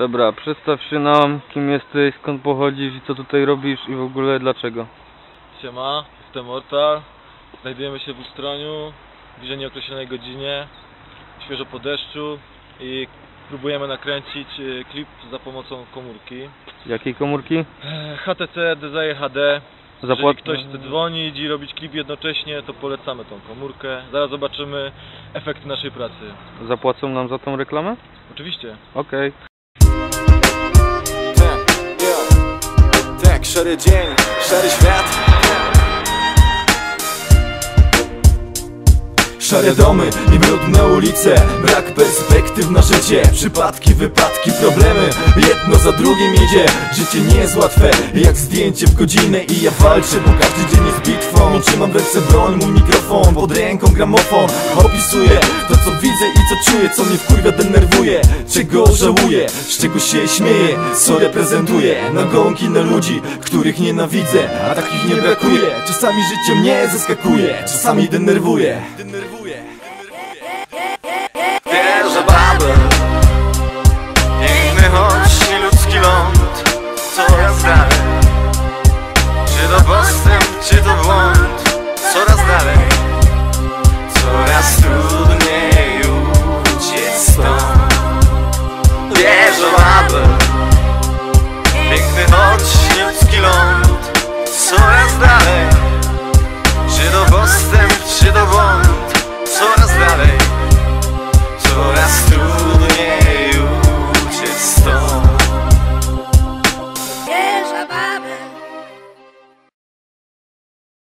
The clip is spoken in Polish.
Dobra, przedstaw się nam, kim jesteś, skąd pochodzisz i co tutaj robisz i w ogóle dlaczego. Siema, jestem Mortal. Znajdujemy się w Ustroniu, w bliżej nieokreślonej godzinie, świeżo po deszczu i próbujemy nakręcić e, klip za pomocą komórki. Jakiej komórki? E, HTC Desire HD. Zapłat... Jeżeli ktoś chce dzwonić i robić klip jednocześnie, to polecamy tą komórkę. Zaraz zobaczymy efekty naszej pracy. Zapłacą nam za tą reklamę? Oczywiście. Okej. Tak, szary dzień, szary świat. Szare domy i brudne ulice Brak perspektyw na życie. Przypadki, wypadki, problemy Jedno za drugim idzie. Życie nie jest łatwe Jak zdjęcie w godzinę I ja walczę, bo każdy dzień jest bitwą Trzymam w ręce broń, mój mikrofon Pod ręką gramofon. Opisuję to co widzę i co czuję Co mnie wkurwia, denerwuje. Czego żałuję, z czego się śmieję Co reprezentuję. Nagonki na ludzi, których nienawidzę A takich nie brakuje. Czasami życie mnie zaskakuje Czasami denerwuje. Denerwuje